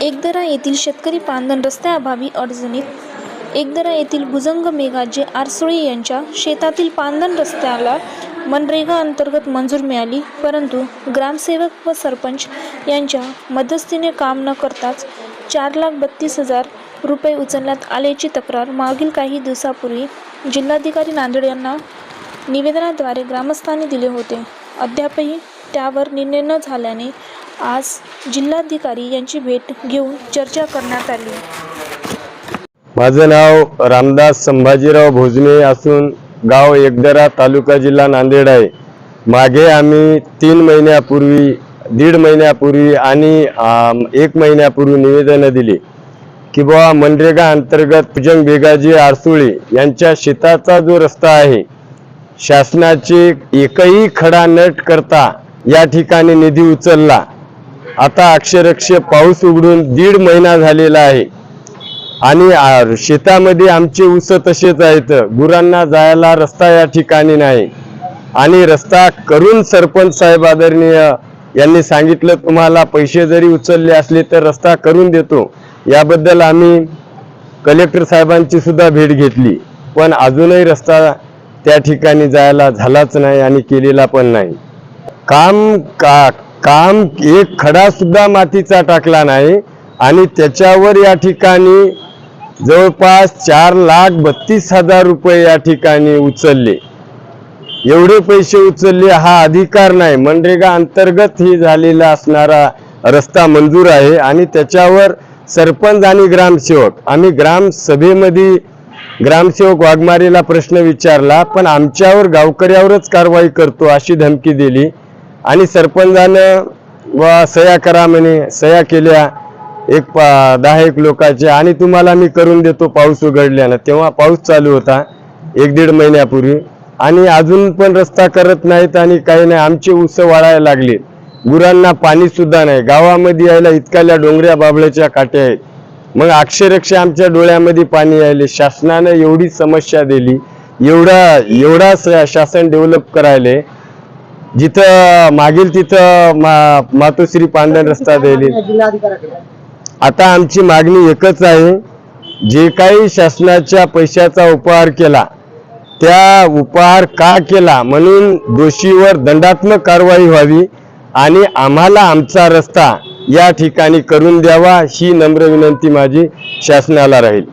एकदरा येथील शेतकरी पांधन रस्त्याअभावी अडचणीत. एकदरा येथील भुजंग मेघाजी आरसुळे यांच्या शेतातील पांधन रस्त्याला मनरेगा अंतर्गत मंजूर मिळाली परंतु ग्रामसेवक व सरपंच यांच्या मध्यस्थीने काम न करताच चार लाख बत्तीस हजार रुपये उचलण्यात आल्याची तक्रार मागील काही दिवसापूर्वी जिल्हाधिकारी नांदेड यांना निवेदनाद्वारे ग्रामस्थांनी दिले होते. अद्यापही त्यावर निर्णय न झाल्याने आज जिल्हाधिकारी यांची भेट घेऊन चर्चा करण्यात आली. माझं नाव रामदास संभाजीराव भोजने असून गाव एकदरा तालुका जिल्हा नांदेड आहे. मागे आम्ही तीन महिन्यापूर्वी दीड महिन्यापूर्वी आणि एक महिन्यापूर्वी निवेदनं दिली की बुवा मनरेगा अंतर्गत भुजंग बेगाजी आरसुळे यांच्या शेताचा जो रस्ता आहे शासनाचे एकही खडा नट करता या ठिकाणी निधी उचलला. आता अक्षरक्ष पाऊस उघडून दीड महिना झालेला आहे. आणि शेतामध्ये आमचे ऊस तसेच आहेत. गुरांना जायला रस्ता या ठिकाणी नाही. आणि रस्ता करून सरपंच साहेब आदरणीय यांनी सांगितलं तुम्हाला पैसे जरी उचलले असले तर रस्ता करून देतो. याबद्दल आम्ही कलेक्टर साहेबांची सुद्धा भेट घेतली. पण अजूनही रस्ता त्या ठिकाणी जायला झालाच नाही आणि केलेला पण नाही. काम का काम एक खडा सुद्धा मातीचा टाकला नाही आणि त्याच्यावर या ठिकाणी जवळपास चार लाख बत्तीस हजार रुपये या ठिकाणी उचलले. एवढे पैसे उचलले हा अधिकार नाही. मनरेगा अंतर्गत ही झालेला असणारा रस्ता मंजूर आहे आणि त्याच्यावर सरपंच आणि ग्रामसेवक. आम्ही ग्रामसभेमध्ये ग्रामसेवक वाघमारेला प्रश्न विचारला पण आमच्यावर गावकऱ्यावरच कारवाई करतो अशी धमकी दिली. आणि सरपंचानं व सह्या करा म्हणे सह्या केल्या. एक पा दहा एक लोकाचे. आणि तुम्हाला मी करून देतो पाऊस उघडल्यानं. तेव्हा पाऊस चालू होता एक दीड महिन्यापूर्वी. आणि अजून पण रस्ता करत नाहीत आणि काही नाही. आमचे ऊस वाळायला लागले. गुरांना पाणी सुद्धा नाही. गावामध्ये यायला इतकाल्या डोंगऱ्या बाबळ्याच्या काट्या आहेत. मग अक्षरक्ष आमच्या डोळ्यामध्ये पाणी यायले. शासनानं एवढी समस्या दिली. एवढा एवढा स- शासन डेव्हलप करायले. जिथं मागील तिथं मा मातोश्री पांडन रस्ता द्यायले आता आमची मागणी एकच आहे जे काही शासनाच्या पैशाचा उपहार केला त्या उपहार का केला म्हणून दोषीवर दंडात्मक कारवाई व्हावी आणि आम्हाला आमचा रस्ता या ठिकाणी करून द्यावा ही नम्र विनंती माझी शासनाला राहील.